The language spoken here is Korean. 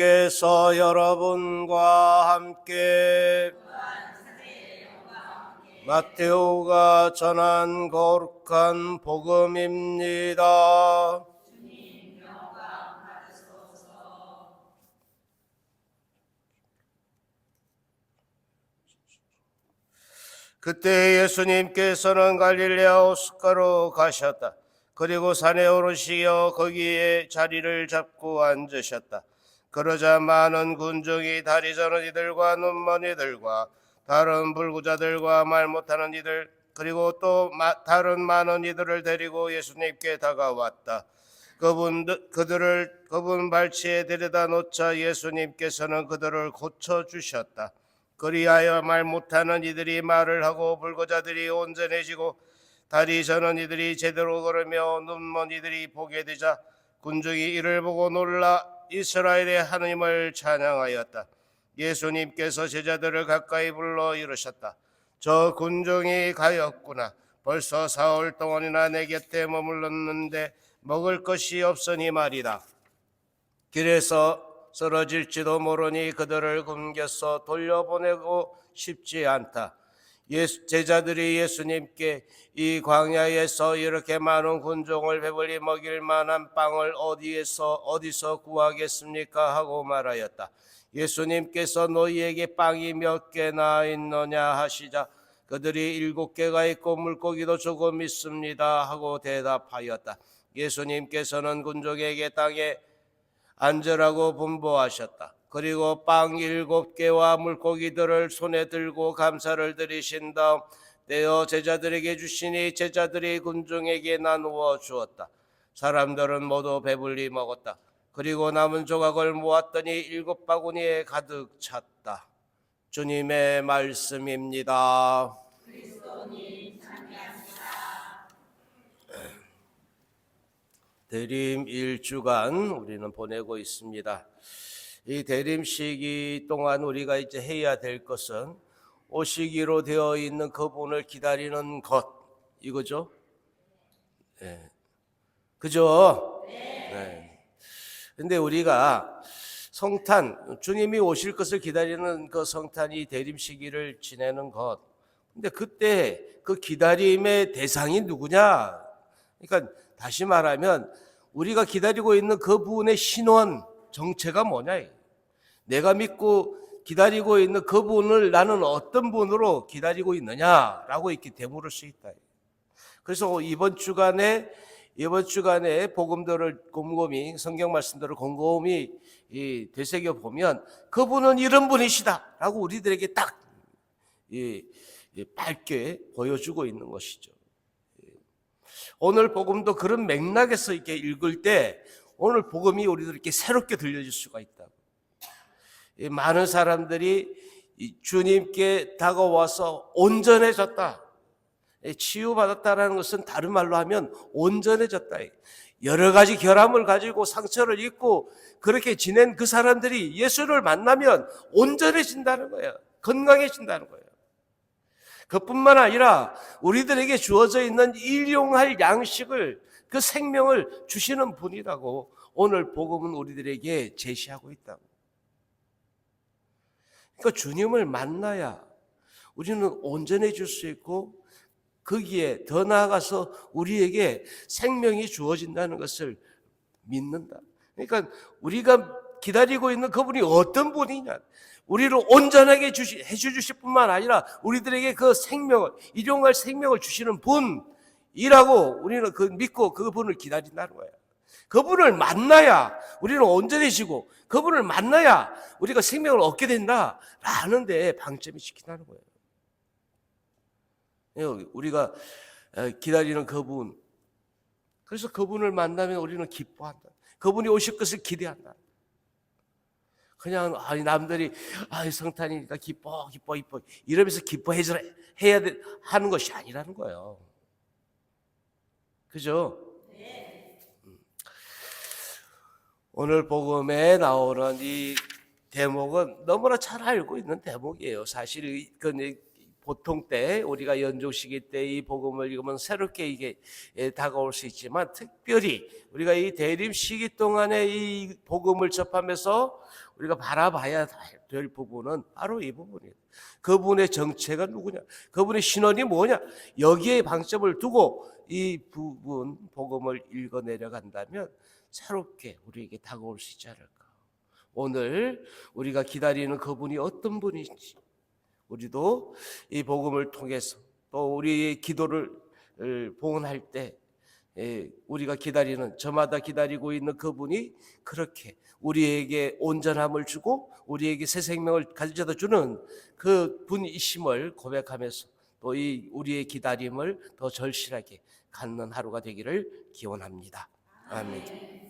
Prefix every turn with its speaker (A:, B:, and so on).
A: 예수님께서 여러분과 함께 마테오가 전한 거룩한 복음입니다. 그때 예수님께서는 갈릴레아 오스가로 가셨다. 그리고 산에 오르시어 거기에 자리를 잡고 앉으셨다. 그러자 많은 군중이 다리 저는 이들과 눈먼 이들과 다른 불구자들과 말 못하는 이들 그리고 또 마- 다른 많은 이들을 데리고 예수님께 다가왔다. 그분 그들을 그분 발치에 데려다 놓자 예수님께서는 그들을 고쳐 주셨다. 그리하여 말 못하는 이들이 말을 하고 불거자들이 온전해지고 다리 저는 이들이 제대로 걸으며 눈먼 이들이 보게 되자 군중이 이를 보고 놀라 이스라엘의 하나님을 찬양하였다. 예수님께서 제자들을 가까이 불러 이르셨다. 저 군중이 가였구나. 벌써 사흘 동안이나 내 곁에 머물렀는데 먹을 것이 없으니 말이다. 길에서 쓰러질지도 모르니 그들을 굶겨서 돌려보내고 싶지 않다. 예수, 제자들이 예수님께 이 광야에서 이렇게 많은 군종을 배불리 먹일 만한 빵을 어디에서 어디서 구하겠습니까 하고 말하였다. 예수님께서 너희에게 빵이 몇 개나 있느냐 하시자 그들이 일곱 개가 있고 물고기도 조금 있습니다 하고 대답하였다. 예수님께서는 군종에게 땅에 앉으라고 분부하셨다. 그리고 빵 일곱 개와 물고기들을 손에 들고 감사를 드리신 다음 떼어 제자들에게 주시니 제자들이 군중에게 나누어 주었다. 사람들은 모두 배불리 먹었다. 그리고 남은 조각을 모았더니 일곱 바구니에 가득 찼다. 주님의 말씀입니다. 대림 일주간 우리는 보내고 있습니다. 이 대림 시기 동안 우리가 이제 해야 될 것은 오시기로 되어 있는 그분을 기다리는 것 이거죠. 네. 그죠? 네. 근데 우리가 성탄 주님이 오실 것을 기다리는 그 성탄이 대림 시기를 지내는 것. 근데 그때 그 기다림의 대상이 누구냐? 그러니까 다시 말하면 우리가 기다리고 있는 그 부분의 신원 정체가 뭐냐? 내가 믿고 기다리고 있는 그 분을 나는 어떤 분으로 기다리고 있느냐라고 이렇게 되물을 수 있다. 그래서 이번 주간에 이번 주간에 복음들을 곰곰이 성경 말씀들을 곰곰이 이 되새겨 보면 그분은 이런 분이시다라고 우리들에게 딱 이, 이 밝게 보여주고 있는 것이죠. 오늘 복음도 그런 맥락에서 이렇게 읽을 때 오늘 복음이 우리들에게 새롭게 들려질 수가 있다고. 이 많은 사람들이 이 주님께 다가와서 온전해졌다. 이 치유받았다라는 것은 다른 말로 하면 온전해졌다. 여러 가지 결함을 가지고 상처를 입고 그렇게 지낸 그 사람들이 예수를 만나면 온전해진다는 거예요. 건강해진다는 거예요. 그뿐만 아니라 우리들에게 주어져 있는 일용할 양식을 그 생명을 주시는 분이라고 오늘 복음은 우리들에게 제시하고 있다고. 그러니까 주님을 만나야 우리는 온전해질 수 있고 거기에 더 나아가서 우리에게 생명이 주어진다는 것을 믿는다. 그러니까 우리가 기다리고 있는 그분이 어떤 분이냐. 우리를 온전하게 주시, 해주실 뿐만 아니라 우리들에게 그 생명을, 일용할 생명을 주시는 분이라고 우리는 그 믿고 그분을 기다린다는 거예요. 그분을 만나야 우리는 온전해지고 그분을 만나야 우리가 생명을 얻게 된다라는 데 방점이 지킨다는 거예요. 예, 우리가 기다리는 그분. 그래서 그분을 만나면 우리는 기뻐한다. 그분이 오실 것을 기대한다. 그냥 아니 남들이 아 성탄이니까 기뻐 기뻐 기뻐 이러면서 기뻐해 해야 돼, 하는 것이 아니라는 거예요. 그죠? 음. 오늘 복음에 나오는 이 대목은 너무나 잘 알고 있는 대목이에요. 사실 그 보통 때 우리가 연조시기 때 이 복음을 읽으면 새롭게 이게 예, 다가올 수 있지만 특별히 우리가 이 대림 시기 동안에 이 복음을 접하면서 우리가 바라봐야 될 부분은 바로 이 부분이에요. 그분의 정체가 누구냐? 그분의 신원이 뭐냐? 여기에 방점을 두고 이 부분 복음을 읽어 내려간다면 새롭게 우리에게 다가올 수 있지 않을까? 오늘 우리가 기다리는 그분이 어떤 분인지 우리도 이 복음을 통해서 또 우리의 기도를 봉헌할 때 예, 우리가 기다리는 저마다 기다리고 있는 그분이 그렇게 우리에게 온전함을 주고 우리에게 새 생명을 가져다 주는 그 분이심을 고백하면서 또 이 우리의 기다림을 더 절실하게 갖는 하루가 되기를 기원합니다. 아멘.